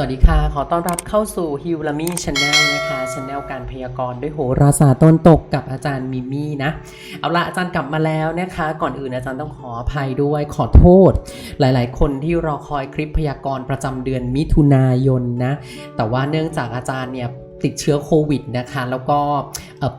วัสดีค่ะ ขอต้อนรับเข้าสู่ฮิวลามี่ชาแนลนะคะชาแนลการพยากรณ์ด้วยโหราศาสตร์ต้นตกกับอาจารย์มิมี่นะ เอาละอาจารย์กลับมาแล้วนะคะ ก่อนอื่นอาจารย์ต้องขออภัยด้วยขอโทษ หลายๆ คนที่รอคอยคลิปพยากรณ์ประจำเดือนมิถุนายนนะ แต่ว่าเนื่องจากอาจารย์เนี่ย ติดเชื้อโควิดนะคะ แล้วก็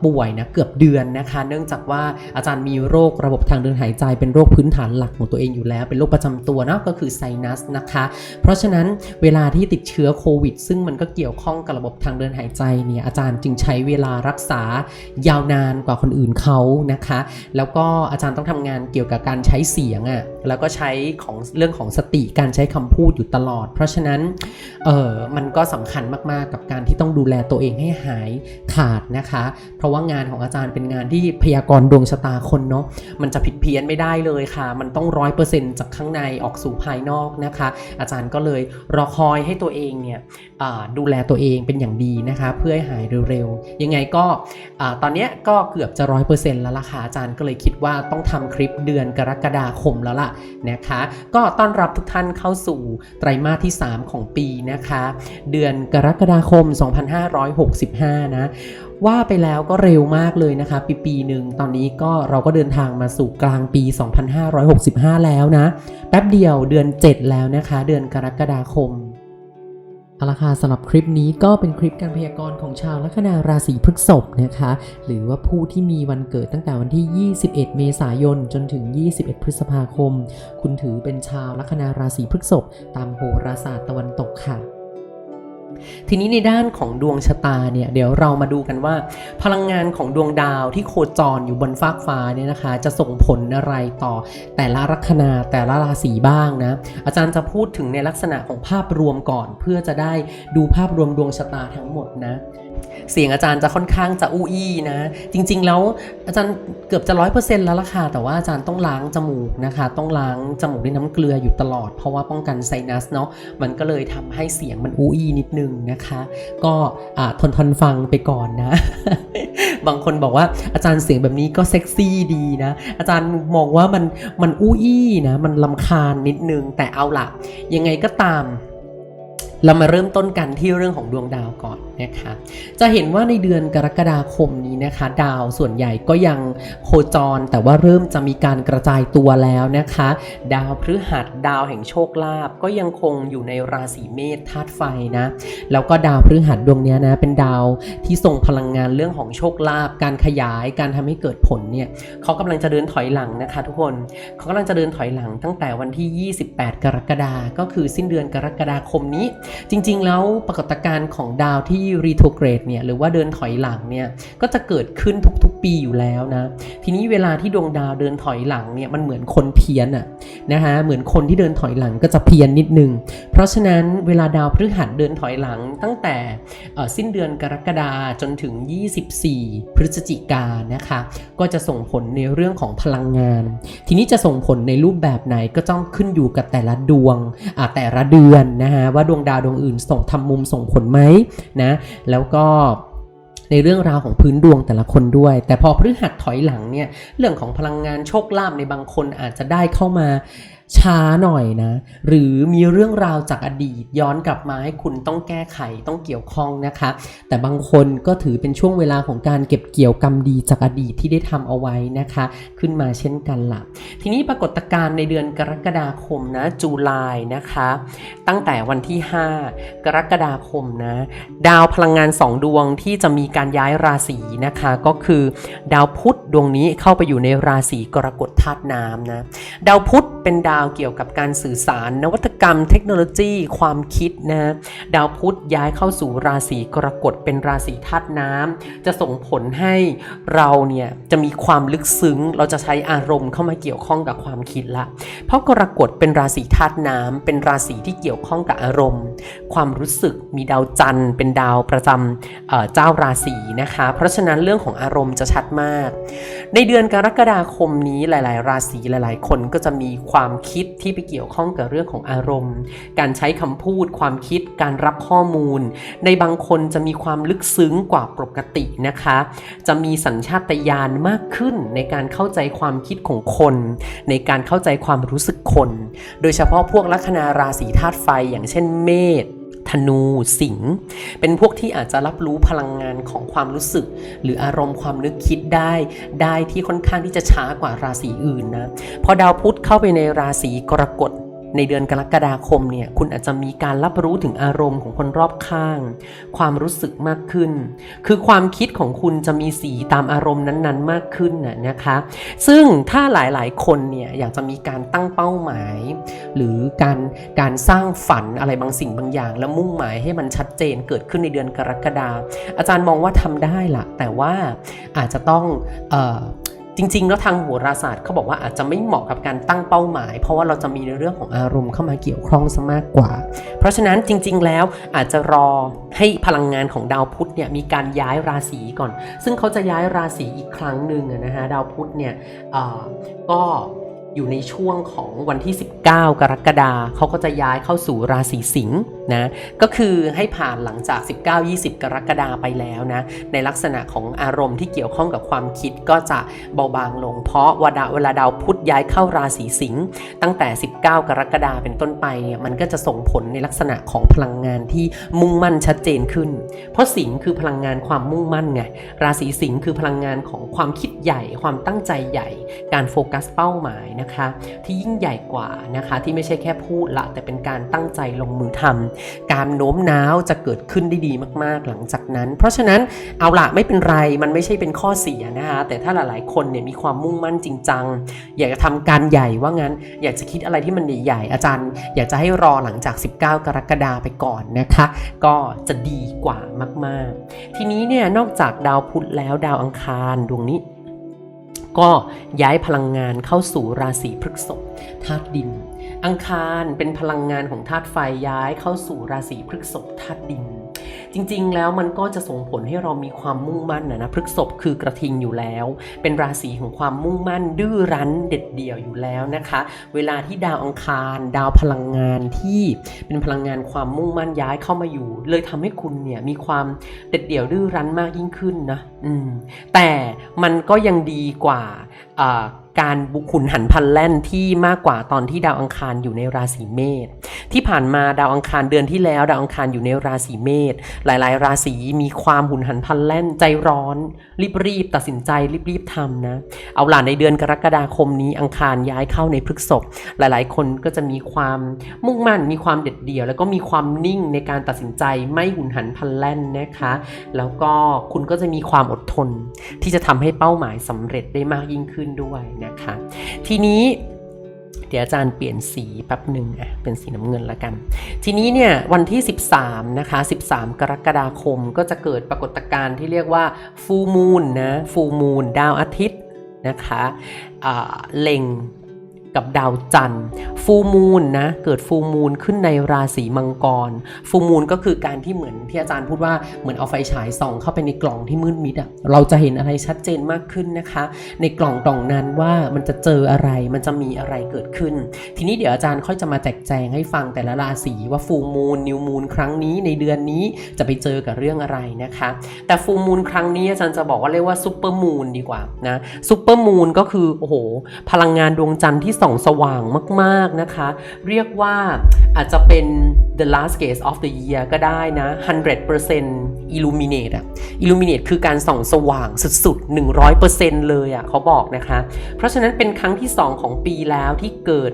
ป่วยนะเกือบเดือนนะคะ เนื่องจากว่าอาจารย์มีโรคระบบทางเดินหายใจเป็นโรคพื้นฐานหลักของตัวเองอยู่แล้ว เป็นโรคประจำตัวเนาะก็คือไซนัสนะคะ เพราะฉะนั้นเวลาที่ติดเชื้อโควิด ซึ่งมันก็เกี่ยวข้องกับระบบทางเดินหายใจเนี่ยอาจารย์จึงใช้เวลารักษายาวนานกว่าคนอื่นเขานะคะ แล้วก็อาจารย์ต้องทำงานเกี่ยวกับการใช้เสียงอะ่ะแล้วก็ใช้ของเรื่องของสติการใช้คำพูดอยู่ตลอด เพราะฉะนั้นเออมันก็สำคัญมากๆกับการที่ต้องดูแลตัวเองให้หายขาดนะคะ เพราะว่างานของอาจารย์เป็นงานที่พยากรณ์ดวงชะตาคนเนาะมันจะผิดเพี้ยนไม่ได้เลยค่ะ มันต้องร้อยเปอร์เซ็นต์จากข้างในออกสู่ภายนอกนะคะ อาจารย์ก็เลยรอคอยให้ตัวเองเนี่ยดูแลตัวเองเป็นอย่างดีนะคะ เพื่อให้หายเร็วๆ ยังไงก็ตอนนี้ก็เกือบจะร้อยเปอร์เซ็นต์แล้วล่ะค่ะอาจารย์ก็เลยคิดว่าต้องทำคลิปเดือนกรกฎาคมแล้วล่ะนะคะ ก็ต้อนรับทุกท่านเข้าสู่ไตรมาสที่ 3 ของปีนะคะ เดือนกรกฎาคม2565 นะ ว่าไปแล้วก็เร็วมากเลยนะคะ ปีปีหนึ่งตอนนี้ก็เราก็เดินทางมาสู่กลางปี 2565 แล้วนะ แป๊บเดียวเดือน 7 แล้วนะคะ เดือนกรกฎาคมเอาละค่ะสำหรับคลิปนี้ก็เป็นคลิปการพยากรณ์ของชาวลัคนาราศีพฤษภนะคะ หรือว่าผู้ที่มีวันเกิดตั้งแต่วันที่ 21 เมษายนจนถึง 21 พฤษภาคม คุณถือเป็นชาวลัคนาราศีพฤษภตามโหราศาสตร์ตะวันตกค่ะ ทีนี้ในด้านของดวงชะตาเนี่ยเดี๋ยวเรามาดูกันว่า พลังงานของดวงดาวที่โคจรอยู่บนฟากฟ้าเนี่ยนะคะ จะส่งผลอะไรต่อแต่ละลัคนาแต่ละราศีบ้างนะอาจารย์จะพูดถึงในลักษณะของภาพรวมก่อน เพื่อจะได้ดูภาพรวมดวงชะตาทั้งหมดนะเสียงอาจารย์จะค่อนข้างจะอู้อี้นะ จริงๆแล้วอาจารย์เกือบจะร้อยเปอร์เซ็นต์แล้วล่ะค่ะ แต่ว่าอาจารย์ต้องล้างจมูกนะคะ ต้องล้างจมูกด้วยน้ำเกลืออยู่ตลอด เพราะว่าป้องกันไซนัสเนาะ มันก็เลยทำให้เสียงมันอู้อี้นิดนึงนะคะ ก็ทนทนฟังไปก่อนนะ บางคนบอกว่าอาจารย์เสียงแบบนี้ก็เซ็กซี่ดีนะ อาจารย์มองว่ามันมันอู้อี้นะ มันลำคาญนิดนึง แต่เอาละยังไงก็ตาม เรามาเริ่มต้นกันที่เรื่องของดวงดาวก่อนนะคะ จะเห็นว่าในเดือนกรกฎาคมนี้นะคะ ดาวส่วนใหญ่ก็ยังโคจร แต่ว่าเริ่มจะมีการกระจายตัวแล้วนะคะ ดาวพฤหัสดาวแห่งโชคลาภก็ยังคงอยู่ในราศีเมษธาตุไฟนะ แล้วก็ดาวพฤหัสดวงนี้นะเป็นดาวที่ส่งพลังงานเรื่องของโชคลาภการขยายการทำให้เกิดผลเนี่ยเขากำลังจะเดินถอยหลังนะคะ ทุกคนเขากำลังจะเดินถอยหลังตั้งแต่วันที่ 28 กรกฎาคมก็คือสิ้นเดือนกรกฎาคมนี้จริงๆ แล้วปรากฏการณ์ของดาวที่รีโทเกรดเนี่ยหรือว่าเดินถอยหลังเนี่ยก็จะเกิดขึ้นทุกๆ ปีอยู่แล้วนะ ทีนี้เวลาที่ดวงดาวเดินถอยหลังเนี่ยมันเหมือนคนเพี้ยนอะนะคะเหมือนคนที่เดินถอยหลังก็จะเพี้ยนนิดนึง เพราะฉะนั้นเวลาดาวพฤหัสเดินถอยหลังตั้งแต่สิ้นเดือนกรกฎาจนถึง 24 พฤศจิกายนนะคะก็จะส่งผลในเรื่องของพลังงาน ทีนี้จะส่งผลในรูปแบบไหนก็ต้องขึ้นอยู่กับแต่ละดวงแต่ละเดือนนะฮะว่าดวงดาวดวงอื่น ส่งทำมุมส่งผลไหมนะแล้วก็ในเรื่องราวของพื้นดวงแต่ละคนด้วย แต่พอพฤหัสถอยหลังเนี่ยเรื่องของพลังงานโชคลาภในบางคนอาจจะได้เข้ามา ช้าหน่อยนะ หรือมีเรื่องราวจากอดีตย้อนกลับมาให้คุณต้องแก้ไขต้องเกี่ยวข้องนะคะ แต่บางคนก็ถือเป็นช่วงเวลาของการเก็บเกี่ยวกรรมดีจากอดีตที่ได้ทำเอาไว้นะคะ ขึ้นมาเช่นกันละ่ะ ทีนี้ปรากฏการณ์ในเดือนกรกฎาคมนะจูลายนะคะ ตั้งแต่วันที่ 5 กรกฎาคมนะ ดาวพลังงาน 2 ดวงที่จะมีการย้ายราศีนะคะ ก็คือดาวพุธดวงนี้เข้าไปอยู่ในราศีกรกฎธาตุน้ำนะดาวพุธเป็นดาวเกี่ยวกับการสื่อสาร นวัตกรรม เทคโนโลยี ความคิดนะดาวพุธย้ายเข้าสู่ราศีกรกฎเป็นราศีธาตุน้ำจะส่งผลให้เราเนี่ยจะมีความลึกซึ้ง เราจะใช้อารมณ์เข้ามาเกี่ยวข้องกับความคิดละ เพราะกรกฎเป็นราศีธาตุน้ำเป็นราศีที่เกี่ยวข้องกับอารมณ์ ความรู้สึกมีดาวจันทร์ เป็นดาวประจำเจ้าราศีนะคะ เพราะฉะนั้นเรื่องของอารมณ์จะชัดมาก ในเดือนกรกฎาคมนี้หลาย ๆ ราศีหลาย ๆ คนก็จะมีความคิดที่ไปเกี่ยวข้องกับเรื่องของอารมณ์ การใช้คำพูด ความคิด การรับข้อมูล ในบางคนจะมีความลึกซึ้งกว่าปกตินะคะ จะมีสัญชาตญาณมากขึ้นในการเข้าใจความคิดของคน ในการเข้าใจความรู้สึกคน โดยเฉพาะพวกลัคนาราศีธาตุไฟอย่างเช่นเมษ ธนูสิงห์เป็นพวกที่อาจจะรับรู้พลังงานของความรู้สึก หรืออารมณ์ความนึกคิดได้ ได้ที่ค่อนข้างที่จะช้ากว่าราศีอื่นนะพอดาวพุธเข้าไปในราศีกรกฎ ในเดือนกรกฎาคมเนี่ยคุณอาจจะมีการรับรู้ถึงอารมณ์ของคนรอบข้าง ความรู้สึกมากขึ้น คือความคิดของคุณจะมีสีตามอารมณ์นั้นๆ มากขึ้นน่ะนะคะ ซึ่งถ้าหลายๆคนเนี่ยอยากจะมีการตั้งเป้าหมาย หรือการการสร้างฝันอะไรบางสิ่งบางอย่าง แล้วมุ่งหมายให้มันชัดเจนเกิดขึ้นในเดือนกรกฎาอาจารย์มองว่าทำได้ละแต่ว่าอาจจะต้องเออ ริง ๆ แล้วทางโหราศาสตร์เขาบอกว่าอาจจะไม่เหมาะกับการตั้งเป้าหมาย เพราะว่าเราจะมีในเรื่องของอารมณ์เข้ามาเกี่ยวข้องซะมากกว่า เพราะฉะนั้นจริง ๆ แล้วอาจจะรอให้พลังงานของดาวพุธเนี่ยมีการย้ายราศีก่อน ซึ่งเขาจะย้ายราศีอีกครั้งหนึ่งนะฮะดาวพุธเนี่ยก็ อยู่ในช่วงของวันที่ 19 กรกฎาคมเขาก็จะย้ายเข้าสู่ราศีสิงห์นะก็คือให้ผ่านหลังจาก 19-20 กรกฎาคมไปแล้วนะในลักษณะของอารมณ์ที่เกี่ยวข้องกับความคิดก็จะเบาบางลง เพราะวาดาเวลาดาวพุธย้ายเข้าราศีสิงห์ตั้งแต่ 19 กรกฎาคมเป็นต้นไปเนี่ยมันก็จะส่งผลในลักษณะของพลังงานที่มุ่งมั่นชัดเจนขึ้น เพราะสิงห์คือพลังงานความมุ่งมั่นไงราศีสิงห์คือพลังงานของความคิดใหญ่ ความตั้งใจใหญ่ การโฟกัสเป้าหมายนะคะ ที่ยิ่งใหญ่กว่านะคะ ที่ไม่ใช่แค่พูดละ แต่เป็นการตั้งใจลงมือทำการโน้มน้าวจะเกิดขึ้นได้ดีมาก ๆ หลังจากนั้น เพราะฉะนั้นเอาละไม่เป็นไรมันไม่ใช่เป็นข้อเสียนะคะแต่ถ้าหลายๆ คนเนี่ยมีความมุ่งมั่นจริงจังอยากจะทำการใหญ่ว่างั้น อยากจะคิดอะไรที่มันใหญ่ๆอาจารย์ อยากจะให้รอหลังจาก 19 กรกฎาคมไปก่อนนะคะ ก็จะดีกว่ามาก ๆ ทีนี้เนี่ยนอกจากดาวพุธแล้วดาวอังคารดวงนี้ ก็ย้ายพลังงานเข้าสู่ราศีพฤษภธาตุดิน อังคารเป็นพลังงานของธาตุไฟย้ายเข้าสู่ราศีพฤษภธาตุดิน จริง ๆ แล้วมันก็จะส่งผลให้เรามีความมุ่งมั่นนะนะพฤกษภคือกระทิงอยู่แล้ว เป็นราศีของความมุ่งมั่น ดื้อรั้นเด็ดเดี่ยวอยู่แล้วนะคะ เวลาที่ดาวอังคาร ดาวพลังงานที่เป็นพลังงานความมุ่งมั่นย้ายเข้ามาอยู่ เลยทำให้คุณเนี่ยมีความเด็ดเดี่ยวดื้อรั้นมากยิ่งขึ้นนะอืมแต่มันก็ยังดีกว่า การบุขุนหันพันแล่นที่มากกว่าตอนที่ดาวอังคารอยู่ในราศีเมษที่ผ่านมาดาวอังคารเดือนที่แล้ว ดาวอังคารอยู่ในราศีเมษหลาย ๆ ราศีมีความหุนหันพันแล่นใจร้อน รีบๆตัดสินใจรีบๆทำนะ เอาหล่ะในเดือนกรกฎาคมนี้อังคารย้ายเข้าในพฤกษภหลาย ๆ คนก็จะมีความมุ่งมั่นมีความเด็ดเดี่ยว แล้วก็มีความนิ่งในการตัดสินใจไม่หุนหันพันแล่นนะคะ แล้วก็คุณก็จะมีความอดทน ที่จะทำให้เป้าหมายสำเร็จได้มากยิ่งขึ้นด้วยนะคะ ทีนี้เดี๋ยวอาจารย์เปลี่ยนสีแป๊บหนึ่งอะเป็นสีน้ำเงินละกัน ทีนี้เนี่ยวันที่ 13 นะคะ 13 กรกฎาคมก็จะเกิดปรากฏการณ์ที่เรียกว่าฟูมูลนะฟูมูลดาวอาทิตย์นะคะเล็ง กับดาวจันทร์ฟูมูลนะเกิดฟูมูลขึ้นในราศีมังกร ฟูมูลก็คือการที่เหมือนที่อาจารย์พูดว่าเหมือนเอาไฟฉายส่องเข้าไปในกล่องที่มืดมิดอะเราจะเห็นอะไรชัดเจนมากขึ้นนะคะ ในกล่องกล่องนั้นว่ามันจะเจออะไรมันจะมีอะไรเกิดขึ้น ทีนี้เดี๋ยวอาจารย์ค่อยจะมาแจกแจงให้ฟังแต่ละราศีว่าฟูมูลนิวมูลครั้งนี้ในเดือนนี้จะไปเจอกับเรื่องอะไรนะคะ แต่ฟูมูลครั้งนี้อาจารย์จะบอกว่าเรียกว่าซูเปอร์มูนดีกว่านะซูเปอร์มูนก็คือโอ้โหพลังงานดวงจันทร์ที่ส่องสว่างมากๆนะคะ เรียกว่าอาจจะเป็น the last gaze of the year ก็ได้นะ 100% illuminate อะ illuminate คือการส่องสว่างสุดๆ 100%เลยอะเขาบอกนะคะ เพราะฉะนั้นเป็นครั้งที่ 2 ของปีแล้วที่เกิด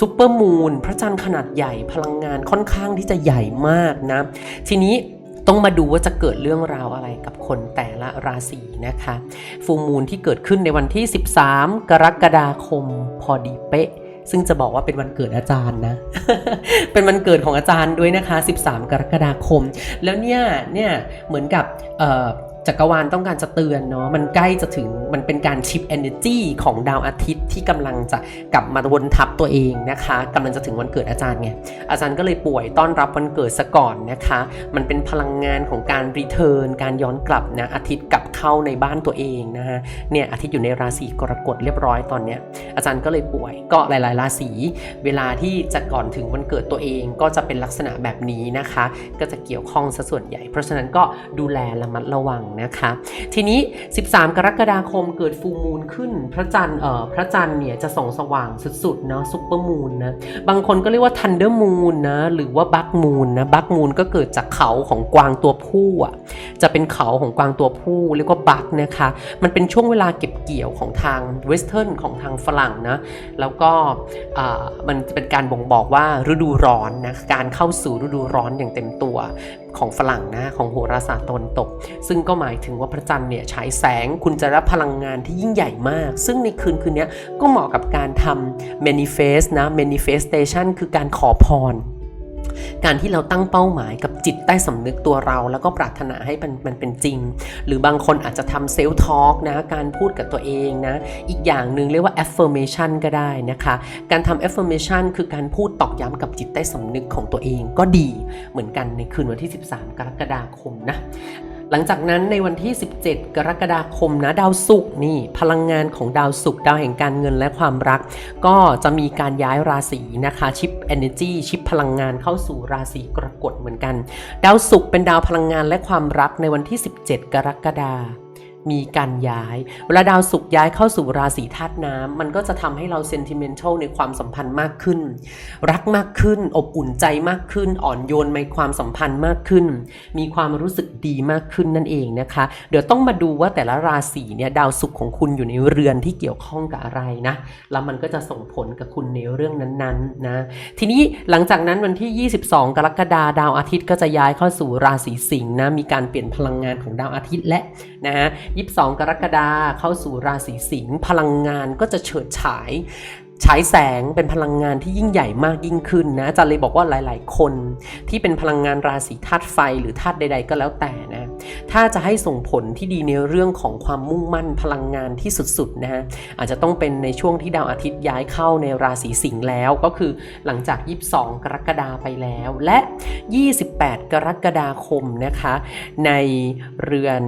ซูเปอร์มูนพระจันทร์ขนาดใหญ่พลังงานค่อนข้างที่จะใหญ่มากนะ ทีนี้ต้องมาดูว่าจะเกิดเรื่องราวอะไร คนแต่ละราศีนะคะฟูมูลที่เกิดขึ้นในวันที่ 13 กรกฎาคมพอดีเป๊ะ ซึ่งจะบอกว่าเป็นวันเกิดอาจารย์นะ เป็นวันเกิดของอาจารย์ด้วยนะคะ 13 กรกฎาคม แล้วเนี่ยเนี่ยเหมือนกับ จักรวาลต้องการจะเตือนเนาะมันใกล้จะถึงมันเป็นการชิป energy ของดาวอาทิตย์ที่กำลังจะกลับมาวนทับตัวเองนะคะกำลังจะถึงวันเกิดอาจารย์ไงอาจารย์ก็เลยป่วยต้อนรับวันเกิดซะก่อนนะคะ มันเป็นพลังงานของการรีเทิร์นการย้อนกลับนะอาทิตย์กลับเข้าในบ้านตัวเองนะฮะเนี่ยอาทิตย์อยู่ในราศีกรกฎเรียบร้อยตอนเนี้ยอาจารย์ก็เลยป่วยก็หลาย ๆ ราศีเวลาที่จะก่อนถึงวันเกิดตัวเองก็จะเป็นลักษณะแบบนี้นะคะ ก็จะเกี่ยวข้องซะส่วนใหญ่ เพราะฉะนั้นก็ดูแลระมัดระวังนะคะ ทีนี้ 13 กรกฎาคมเกิดฟูมูลขึ้น พระจันทร์เอ่อพระจันทร์เนี่ยจะส่องสว่างสุดๆเนาะซุปเปอร์มูนนะ บางคนก็เรียกว่าทันเดอร์มูนนะ หรือว่าบักมูนนะบักมูนก็เกิดจากเขาของกวางตัวผู้อะจะเป็นเขาของกวางตัวผู้เรียกว่าบักนะคะ มันเป็นช่วงเวลาเก็บเกี่ยวของทางเวสเทิร์นของทางฝรั่งนะ แล้วก็มันจะเป็นการบ่งบอกว่าฤดูร้อนนะการเข้าสู่ฤดูร้อนอย่างเต็มตัวของฝรั่งนะของโหราศาสตร์ตะวันตก ซึ่งก็หมายถึงว่าพระจันทร์เนี่ยฉายแสงคุณจะรับพลังงานที่ยิ่งใหญ่มาก ซึ่งในคืนคืนนี้ก็เหมาะกับการทำ manifest นะ manifestation คือการขอพร การที่เราตั้งเป้าหมายกับจิตใต้สำนึกตัวเรา แล้วก็ปรารถนาให้มันมันเป็นจริง หรือบางคนอาจจะทำเซล f ทอล์กนะการพูดกับตัวเองนะอีกอย่างหนึ่งเรียกว่า affirmation ก็ได้นะคะการทำ affirmation คือการพูดตอกย้ำกับจิตใต้สำนึกของตัวเองก็ดีเหมือนกันในคืนวันที่ 13 กรกฎาคมนะ หลังจากนั้นในวันที่ 17 กรกฎาคมนะดาวศุกร์นี่พลังงานของดาวศุกร์ดาวแห่งการเงินและความรัก ก็จะมีการย้ายราศีนะคะชิป Energy ชิปพลังงานเข้าสู่ราศีกรกฎเหมือนกัน ดาวศุกร์เป็นดาวพลังงานและความรักในวันที่ 17 กรกฎาคม มีการย้าย เวลาดาวศุกร์ย้ายเข้าสู่ราศีธาตุน้ำมันก็จะทำให้เราเซนติเมนทัลในความสัมพันธ์มากขึ้น รักมากขึ้น อบอุ่นใจมากขึ้น อ่อนโยนในความสัมพันธ์มากขึ้น มีความรู้สึกดีมากขึ้นนั่นเองนะคะ เดี๋ยวต้องมาดูว่าแต่ละราศีเนี่ยดาวศุกร์ของคุณอยู่ในเรือนที่เกี่ยวข้องกับอะไรนะ แล้วมันก็จะส่งผลกับคุณในเรื่องนั้นๆนะ ทีนี้หลังจากนั้นวันที่ 22 กรกฎาคมดาวอาทิตย์ก็จะย้ายเข้าสู่ราศีสิงห์นะ มีการเปลี่ยนพลังงานของดาวอาทิตย์และนะฮะ22 กรกฎาคมเข้าสู่ราศีสิงห์พลังงานก็จะเฉิดฉาย ฉายแสงเป็นพลังงานที่ยิ่งใหญ่มากยิ่งขึ้นนะอาจารย์เลยบอกว่าหลาย ๆ คนที่เป็นพลังงานราศีธาตุไฟหรือธาตุใด ๆ ก็แล้วแต่นะ ถ้าจะให้ส่งผลที่ดีในเรื่องของความมุ่งมั่นพลังงานที่สุด ๆ นะฮะอาจจะต้องเป็นในช่วงที่ดาวอาทิตย์ย้ายเข้าในราศีสิงห์แล้วก็คือหลังจาก 22 กรกฎาไปแล้ว และ 28 กรกฎาคมนะคะ ในเรือน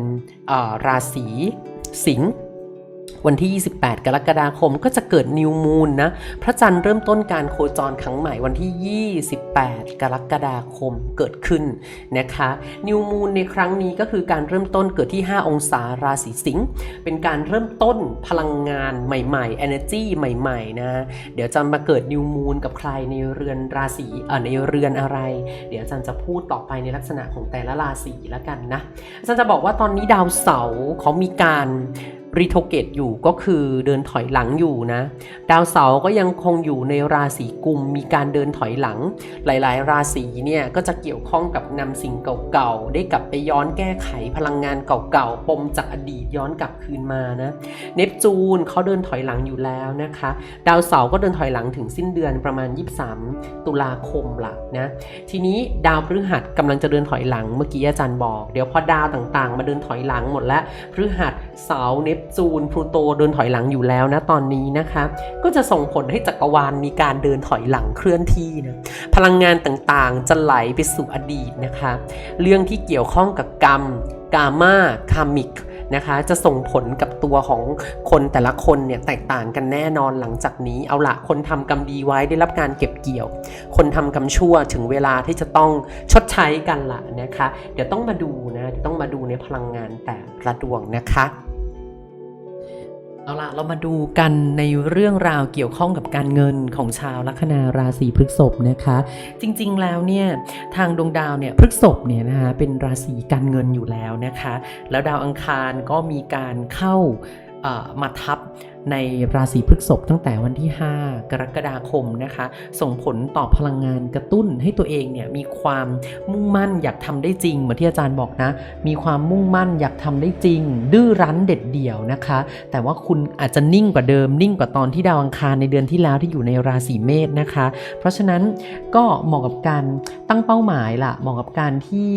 ออราศีสิงห์ วันที่ 28 กรกฎาคมก็จะเกิดนิวมูนนะ พระจันทร์เริ่มต้นการโคจรครั้งใหม่วันที่ 28 กรกฎาคมเกิดขึ้นนะคะ นิวมูนในครั้งนี้ก็คือการเริ่มต้นเกิดที่ 5 องศาราศีสิงห์ เป็นการเริ่มต้นพลังงานใหม่ๆ energy ใหม่ๆ นะ เดี๋ยวจะมาเกิดนิวมูนกับใครในเรือนราศีเอ่อในเรือนอะไร เดี๋ยวจารย์จะพูดต่อไปในลักษณะของแต่ละราศีแล้วกันนะจารย์จะบอกว่าตอนนี้ดาวเสาร์เขามีการ รีโทเกตอยู่ก็คือเดินถอยหลังอยู่นะ ดาวเสาร์ก็ยังคงอยู่ในราศีกุมมีการเดินถอยหลัง หลายๆ ราศีเนี่ยก็จะเกี่ยวข้องกับนำสิ่งเก่าๆ ได้กลับไปย้อนแก้ไขพลังงานเก่าๆ ปมจากอดีตย้อนกลับคืนมานะ เนปจูนเขาเดินถอยหลังอยู่แล้วนะคะ ดาวเสาร์ก็เดินถอยหลังถึงสิ้นเดือนประมาณ 23 ตุลาคมละนะ ทีนี้ดาวพฤหัสกำลังจะเดินถอยหลังเมื่อกี้อาจารย์บอก เดี๋ยวพอดาวต่างๆ มาเดินถอยหลังหมดแล้วพฤหัสเสาร์เนปจูนพลูโตเดินถอยหลังอยู่แล้วนะตอนนี้นะคะก็จะส่งผลให้จักรวาลมีการเดินถอยหลังเคลื่อนที่นะพลังงานต่างๆ จะไหลไปสู่อดีตนะคะเรื่องที่เกี่ยวข้องกับกรรมกามาคามิกนะคะจะส่งผลกับตัวของคนแต่ละคนเนี่ยแตกต่างกันแน่นอนหลังจากนี้ เอาละคนทำกรรมดีไว้ได้รับการเก็บเกี่ยว คนทำกรรมชั่วถึงเวลาที่จะต้องชดใช้กันละนะคะ เดี๋ยวต้องมาดูนะเดี๋ยวต้องมาดูในพลังงานแต่ละดวงนะคะ เอาล่ะเรามาดูกันในเรื่องราวเกี่ยวข้องกับการเงินของชาวลัคนาราศีพฤษภนะคะ จริงๆแล้วเนี่ยทางดวงดาวเนี่ยพฤษภเนี่ยนะคะเป็นราศีการเงินอยู่แล้วนะคะ แล้วดาวอังคารก็มีการเข้ามาทับ ในราศีพฤษภตั้งแต่วันที่ 5 กรกฎาคมนะคะ ส่งผลต่อพลังงานกระตุ้นให้ตัวเองเนี่ยมีความมุ่งมั่นอยากทำได้จริงเหมือนที่อาจารย์บอกนะ มีความมุ่งมั่นอยากทำได้จริง ดื้อรั้นเด็ดเดี่ยวนะคะ แต่ว่าคุณอาจจะนิ่งกว่าเดิมนิ่งกว่าตอนที่ดาวอังคารในเดือนที่แล้วที่อยู่ในราศีเมษนะคะ เพราะฉะนั้นก็เหมาะกับการตั้งเป้าหมายล่ะเหมาะกับการที่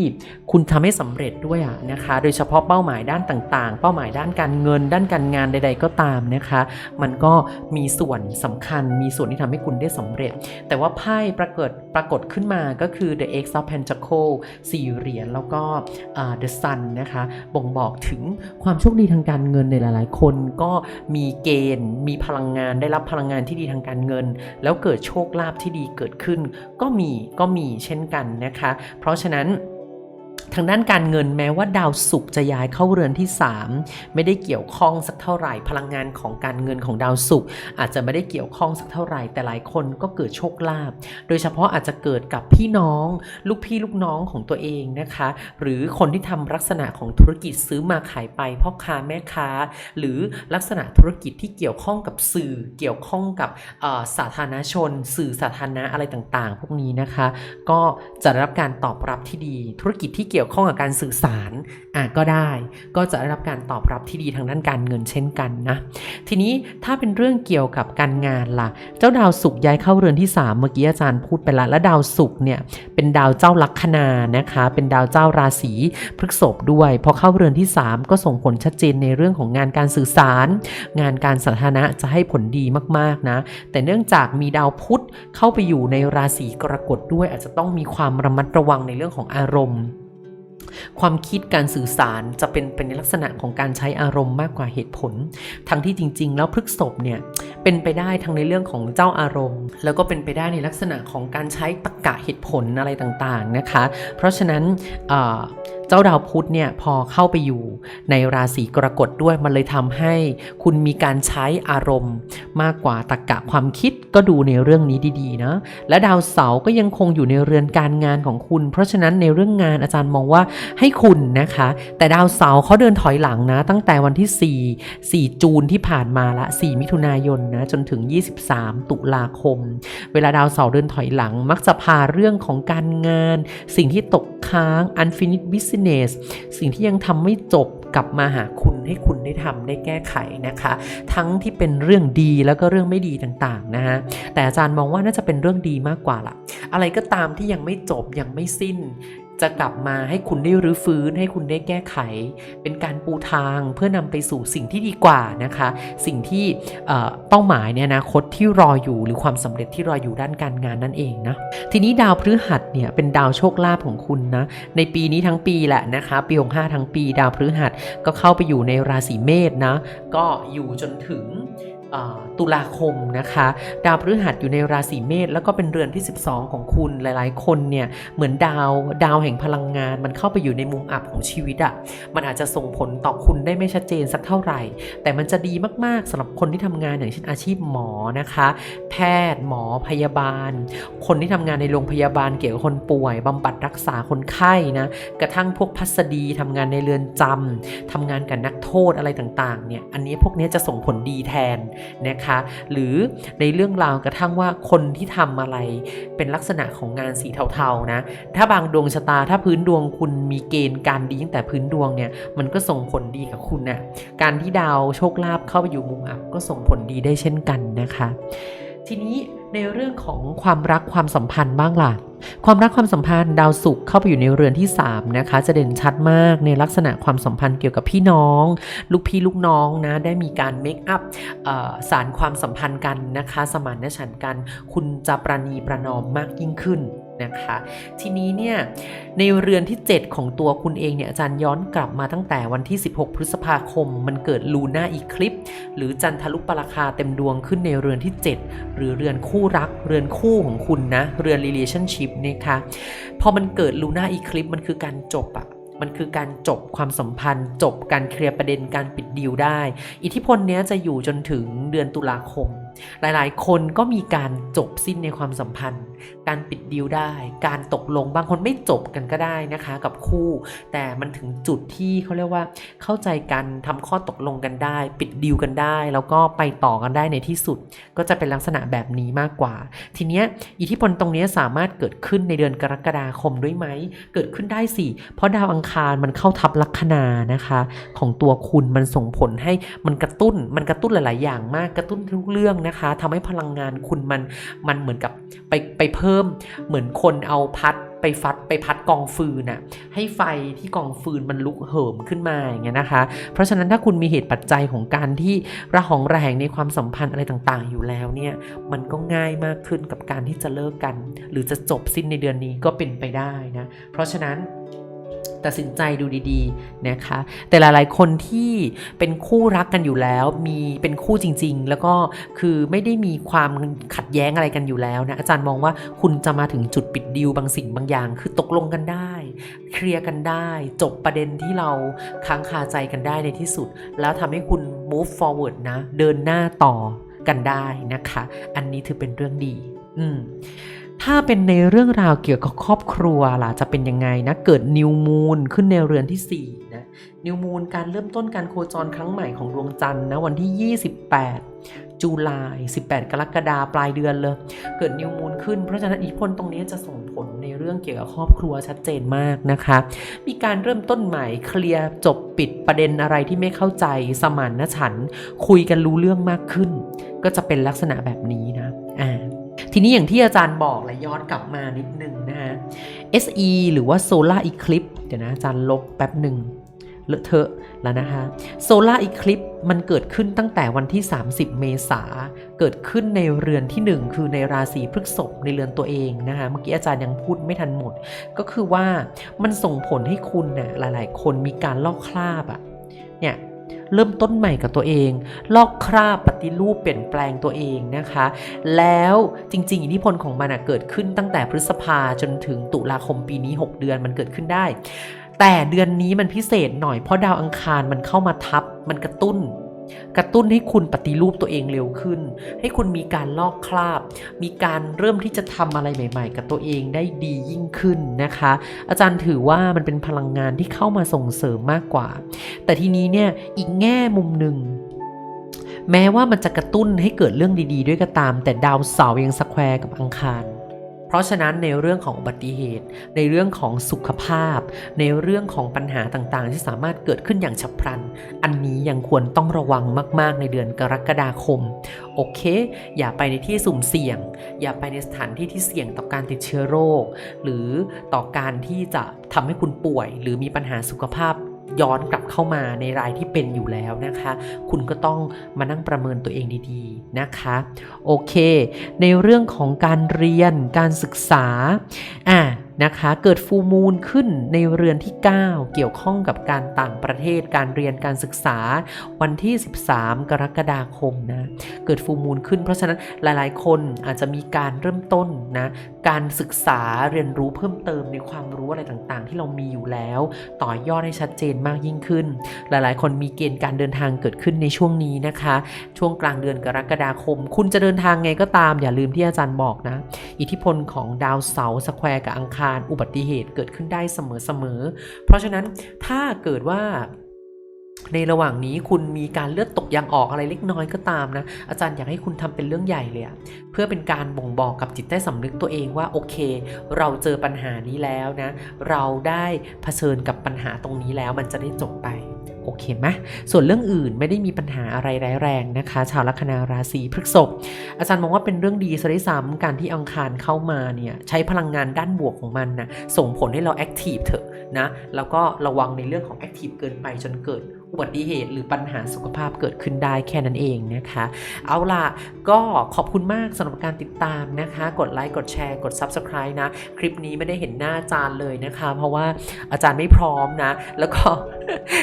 คุณทำให้สำเร็จด้วยอะนะคะ โดยเฉพาะเป้าหมายด้านต่างๆ เป้าหมายด้านการเงิน ด้านการงานใด ๆ ก็ตามนะคะมันก็มีส่วนสำคัญ มีส่วนที่ทำให้คุณได้สำเร็จ แต่ว่าไพ่ปรากฏปรากฏขึ้นมาก็คือ the X of pentacles สี่เหรียญแล้วก็ the Sun นะคะบ่งบอกถึงความโชคดีทางการเงินในหลาย ๆ คนก็มีเกณฑ์ มีพลังงานได้รับพลังงานที่ดีทางการเงิน แล้วเกิดโชคลาภที่ดีเกิดขึ้น ก็มีก็มีเช่นกันนะคะ เพราะฉะนั้น ทางด้านการเงินแม้ว่าดาวศุกร์จะย้ายเข้าเรือนที่ 3 ไม่ได้เกี่ยวข้องสักเท่าไหร่ พลังงานของการเงินของดาวศุกร์อาจจะไม่ได้เกี่ยวข้องสักเท่าไหร่ แต่หลายคนก็เกิดโชคลาภโดยเฉพาะอาจจะเกิดกับพี่น้อง ลูกพี่ลูกน้องของตัวเองนะคะ หรือคนที่ทำลักษณะของธุรกิจซื้อมาขายไปพ่อค้าแม่ค้า หรือลักษณะธุรกิจที่เกี่ยวข้องกับสื่อเกี่ยวข้องกับสาธารณชน สื่อสาธารณะอะไรต่างๆ พวกนี้นะคะ ก็จะได้รับการตอบรับที่ดีธุรกิจที่เกี่ยวข้องกับการสื่อสารอะก็ได้ ก็จะได้รับการตอบรับที่ดีทางด้านการเงินเช่นกันนะ ทีนี้ถ้าเป็นเรื่องเกี่ยวกับการงานล่ะ เจ้าดาวศุกร์ย้ายเข้าเรือนที่ 3 เมื่อกี้อาจารย์พูดไปแล้วและดาวศุกร์เนี่ยเป็นดาวเจ้าลัคนานะคะ เป็นดาวเจ้าราศีพฤษภด้วยพอเข้าเรือนที่ 3 ก็ส่งผลชัดเจนในเรื่องของงานการสื่อสาร งานการสาธารณะจะให้ผลดีมากๆนะ แต่เนื่องจากมีดาวพุธเข้าไปอยู่ในราศีกรกฎด้วย อาจจะต้องมีความระมัดระวังในเรื่องของอารมณ์ ความคิดการสื่อสารจะเป็นเป็นลักษณะของการใช้อารมณ์มากกว่าเหตุผล ทั้งที่จริง ๆ แล้วพฤกษบเนี่ยเป็นไปได้ทั้งในเรื่องของเจ้าอารมณ์ แล้วก็เป็นไปได้ในลักษณะของการใช้ตรรกะเหตุผลอะไรต่างๆนะคะ เพราะฉะนั้นเจ้าดาวพุธเนี่ยพอเข้าไปอยู่ในราศีกรกฎด้วยมันเลยทำให้คุณมีการใช้อารมณ์ มากกว่าตรรกะความคิดก็ดูในเรื่องนี้ดีๆนะและดาวเสาร์ก็ยังคงอยู่ในเรือนการงานของคุณ เพราะฉะนั้นในเรื่องงานอาจารย์มองว่าให้คุณนะคะ แต่ดาวเสาร์เขาเดินถอยหลังนะ ตั้งแต่วันที่ 4 4 จูนที่ผ่านมาละ 4 มิถุนายนนะจนถึง 23 ตุลาคม เวลาดาวเสาร์เดินถอยหลัง มักจะพาเรื่องของการงาน สิ่งที่ตกค้าง unfinished business สิ่งที่ยังทำไม่จบกลับมาหาคุณให้คุณได้ทำได้แก้ไขนะคะ ทั้งที่เป็นเรื่องดีแล้วก็เรื่องไม่ดีต่างๆนะฮะแต่อาจารย์มองว่าน่าจะเป็นเรื่องดีมากกว่าล่ะอะไรก็ตามที่ยังไม่จบยังไม่สิ้น จะกลับมาให้คุณได้รื้อฟื้น ให้คุณได้แก้ไข เป็นการปูทางเพื่อนำไปสู่สิ่งที่ดีกว่านะคะ สิ่งที่เป้าหมายในอนาคตที่รออยู่หรือความสำเร็จที่รออยู่ด้านการงานนั่นเองนะทีนี้ดาวพฤหัสเนี่ยเป็นดาวโชคลาภของคุณนะในปีนี้ทั้งปีแหละนะคะปี65ทั้งปี ดาวพฤหัสก็เข้าไปอยู่ในราศีเมษนะก็อยู่จนถึง ตุลาคมนะคะ ดาวพฤหัสอยู่ในราศีเมษแล้วก็เป็นเรือนที่ 12 ของคุณหลายๆ คนเนี่ยเหมือนดาวดาวแห่งพลังงาน มันเข้าไปอยู่ในมุมอับของชีวิตอะ่ะมันอาจจะส่งผลต่อคุณได้ไม่ชัดเจนสักเท่าไหร่ แต่มันจะดีมากๆสำหรับคนที่ทำงานอย่างเช่นอาชีพหมอนะคะ แพทย์หมอพยาบาล คนที่ทำงานในโรงพยาบาลเกี่ยวกับคนป่วยบำบัดรักษาคนไข้นะกระทั่งพวกพัสดีทำงานในเรือนจำทำงานกับนักโทษอะไรต่างๆเนี่ยอันนี้พวกนี้จะส่งผลดีแทนนะคะ หรือในเรื่องราวกระทั่งว่าคนที่ทำอะไรเป็นลักษณะของงานสีเทาๆนะ ถ้าบางดวงชะตาถ้าพื้นดวงคุณมีเกณฑ์การดีตั้งแต่พื้นดวงเนี่ยมันก็ส่งผลดีกับคุณนะ่ะการที่ดาวโชคลาภเข้าไปอยู่มุมอับก็ส่งผลดีได้เช่นกันนะคะ ทีนี้ ในเรื่องของความรักความสัมพันธ์บ้างล่ะ ความรักความสัมพันธ์ดาวศุกร์เข้าไปอยู่ในเรือนที่ 3 นะคะ จะเด่นชัดมากในลักษณะความสัมพันธ์เกี่ยวกับพี่น้อง ลูกพี่ลูกน้องนะ ได้มีการเมคอัพสารความสัมพันธ์กันนะคะ สมานฉันท์กัน คุณจะประนีประนอมมากยิ่งขึ้น นะคะ ทีนี้เนี่ยในเรือนที่ 7 ของตัวคุณเองเนี่ยอาจารย์ย้อนกลับมาตั้งแต่วันที่ 16 พฤษภาคม มันเกิดลูน่าอีคลิป หรือจันทรุปราคาเต็มดวงขึ้นในเรือนที่ 7 หรือเรือนคู่รัก เรือนคู่ของคุณนะ เรือน relationship นะคะพอมันเกิดลูน่าอีคลิปมันคือการจบอะมันคือการจบความสัมพันธ์ จบการเคลียร์ประเด็นการปิดดีลได้ อิทธิพลเนี้ยจะอยู่จนถึงเดือนตุลาคม หลายๆ คนก็มีการจบสิ้นในความสัมพันธ์ การปิดดีลได้ การตกลงบางคนไม่จบกันก็ได้นะคะ กับคู่ แต่มันถึงจุดที่เขาเรียกว่า เข้าใจกันทำข้อตกลงกันได้ ปิดดีลกันได้ แล้วก็ไปต่อกันได้ในที่สุด ก็จะเป็นลักษณะแบบนี้มากกว่า ทีเนี้ยอิทธิพลตรงนี้สามารถเกิดขึ้นในเดือนกรกฎาคมด้วยไหมเกิดขึ้นได้สิเพราะดาวอังคารมันเข้าทับลัคนานะคะ ของตัวคุณมันส่งผลให้มันกระตุ้นมันกระตุ้นหลาย ๆ อย่างมากกระตุ้นทุกเรื่องนะคะทำให้พลังงานคุณมันมันเหมือนกับไปไปเพิ่มเหมือนคนเอาพัดไปฟัดไปพัดกองฟืนน่ะให้ไฟที่กองฟืนมันลุกเหิมขึ้นมาอย่างเงี้ยนะคะ เพราะฉะนั้นถ้าคุณมีเหตุปัจจัยของการที่ระหองระแหงในความสัมพันธ์อะไรต่างๆ อยู่แล้วเนี่ยมันก็ง่ายมากขึ้นกับการที่จะเลิกกัน หรือจะจบสิ้นในเดือนนี้ก็เป็นไปได้นะเพราะฉะนั้น ตัดสินใจดูดีๆนะคะ แต่หลายๆคนที่เป็นคู่รักกันอยู่แล้วมีเป็นคู่จริง ๆ แล้วก็คือไม่ได้มีความขัดแย้งอะไรกันอยู่แล้วนะอาจารย์มองว่าคุณจะมาถึงจุดปิดดีลบางสิ่งบางอย่าง คือตกลงกันได้ เคลียร์กันได้ จบประเด็นที่เราค้างคาใจกันได้ในที่สุด แล้วทำให้คุณ move forward นะ เดินหน้าต่อกันได้นะคะ อันนี้ถือเป็นเรื่องดี อืม ถ้าเป็นในเรื่องราวเกี่ยวกับครอบครัวล่ะจะเป็นยังไงนะเกิดนิวมูนขึ้นในเรือนที่4นะนิวมูนการเริ่มต้นการโคจรครั้งใหม่ของดวงจันทร์นะวันที่ 28 จุลาย 18 กรกฎาปลายเดือนเลย เกิดนิวมูนขึ้นเพราะฉะนั้นอิทธิพลตรงนี้จะส่งผลในเรื่องเกี่ยวกับครอบครัวชัดเจนมากนะคะ มีการเริ่มต้นใหม่เคลียร์จบปิดประเด็นอะไรที่ไม่เข้าใจสมานนะฉัน คุยกันรู้เรื่องมากขึ้น ก็จะเป็นลักษณะแบบนี้นะ ทีนี้อย่างที่อาจารย์บอกและย้อนกลับมานิดนึงนะฮะ SE หรือว่า Solar Eclipse เดี๋ยวนะอาจารย์ลบแป๊บหนึ่งเลอะเทอะแล้วนะคะ Solar Eclipse มันเกิดขึ้นตั้งแต่วันที่ 30 เมษา เกิดขึ้นในเรือนที่ 1 คือในราศีพฤษภในเรือนตัวเองนะคะเมื่อกี้อาจารย์ยังพูดไม่ทันหมด ก็คือว่ามันส่งผลให้คุณน่ะหลายๆ คนมีการลอกคราบอะเนี่ย เริ่มต้นใหม่กับตัวเอง ลอกคราบปฏิรูปเปลี่ยนแปลงตัวเองนะคะ แล้วจริง ๆ อิทธิพลของมันเกิดขึ้นตั้งแต่พฤษภาจนถึงตุลาคมปีนี้ 6 เดือนมันเกิดขึ้นได้ แต่เดือนนี้มันพิเศษหน่อยเพราะดาวอังคารมันเข้ามาทับมันกระตุ้น กระตุ้นให้คุณปฏิรูปตัวเองเร็วขึ้น ให้คุณมีการลอกคราบ มีการเริ่มที่จะทำอะไรใหม่ ๆ กับตัวเองได้ดียิ่งขึ้นนะคะ อาจารย์ถือว่ามันเป็นพลังงานที่เข้ามาส่งเสริมมากกว่า แต่ทีนี้เนี่ยอีกแง่มุมหนึ่งแม้ว่ามันจะกระตุ้นให้เกิดเรื่องดีๆ ด้วยก็ตาม แต่ดาวเสาร์ยังสแควร์กับอังคาร เพราะฉะนั้นในเรื่องของอุบัติเหตุ ในเรื่องของสุขภาพ ในเรื่องของปัญหาต่างๆ ที่สามารถเกิดขึ้นอย่างฉับพลัน อันนี้ยังควรต้องระวังมาก ๆ ในเดือนกรกฎาคม โอเค อย่าไปในที่สุ่มเสี่ยง อย่าไปในสถานที่ที่เสี่ยงต่อการติดเชื้อโรค หรือต่อการที่จะทำให้คุณป่วย หรือมีปัญหาสุขภาพ ย้อนกลับเข้ามาในรายที่เป็นอยู่แล้วนะคะ คุณก็ต้องมานั่งประเมินตัวเองดีๆนะคะ โอเค ในเรื่องของการเรียนการศึกษาอ่า นะคะ เกิดฟูมูลขึ้นในเรือนที่ 9 เกี่ยวข้องกับการต่างประเทศการเรียนการศึกษาวันที่ 13 กรกฎาคมนะเกิดฟูมูลขึ้นเพราะฉะนั้นหลายๆ คนอาจจะมีการเริ่มต้นนะการศึกษาเรียนรู้เพิ่มเติมในความรู้อะไรต่างๆ ที่เรามีอยู่แล้ว ต่อยอดให้ชัดเจนมากยิ่งขึ้น หลายๆ คนมีเกณฑ์การเดินทางเกิดขึ้นในช่วงนี้นะคะ ช่วงกลางเดือนกรกฎาคม คุณจะเดินทางไงก็ตาม อย่าลืมที่อาจารย์บอกนะ อิทธิพลของดาวเสาร์สแควร์กับอังคารอุบัติเหตุเกิดขึ้นได้เสมอๆ เพราะฉะนั้นถ้าเกิดว่าในระหว่างนี้คุณมีการเลือดตกยางออกอะไรเล็กน้อยก็ตามนะ อาจารย์อยากให้คุณทำเป็นเรื่องใหญ่เลยเพื่อเป็นการบ่งบอกกับจิตใต้สำนึกตัวเองว่าโอเค เราเจอปัญหานี้แล้วนะ เราได้เผชิญกับปัญหาตรงนี้แล้วมันจะได้จบไป โอเคไหมส่วนเรื่องอื่นไม่ได้มีปัญหาอะไรร้ายแรงนะคะ ชาวลัคนาราศีพฤษภอาจารย์มองว่าเป็นเรื่องดีซะด้วยซ้ำการที่อังคารเข้ามาเนี่ยใช้พลังงานด้านบวกของมันนะส่งผลให้เราแอคทีฟเถอะนะแล้วก็ระวังในเรื่องของแอคทีฟเกินไปจนเกิดอุบัติเหตุหรือปัญหาสุขภาพเกิดขึ้นได้แค่นั้นเองนะคะ เอาล่ะก็ขอบคุณมากสำหรับการติดตามนะคะ กดไลค์กดแชร์กด Subscribe นะ คลิปนี้ไม่ได้เห็นหน้าอาจารย์เลยนะคะ เพราะว่าอาจารย์ไม่พร้อมนะ แล้วก็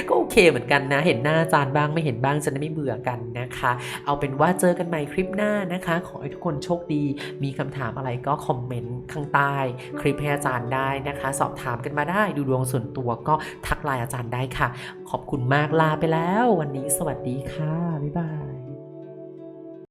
ก็โอเคเหมือนกันนะ เห็นหน้าอาจารย์บ้างไม่เห็นบ้างจะได้ไม่เบื่อกันนะคะ เอาเป็นว่าเจอกันใหม่คลิปหน้านะคะ ขอให้ทุกคนโชคดี มีคำถามอะไรก็คอมเมนต์ข้างใต้คลิปให้อาจารย์ได้นะคะ สอบถามกันมาได้ดูดวงส่วนตัวก็ทักไลน์อาจารย์ได้ค่ะ ขอบคุณมากลาไปแล้ว วันนี้สวัสดีค่ะ บ๊ายบาย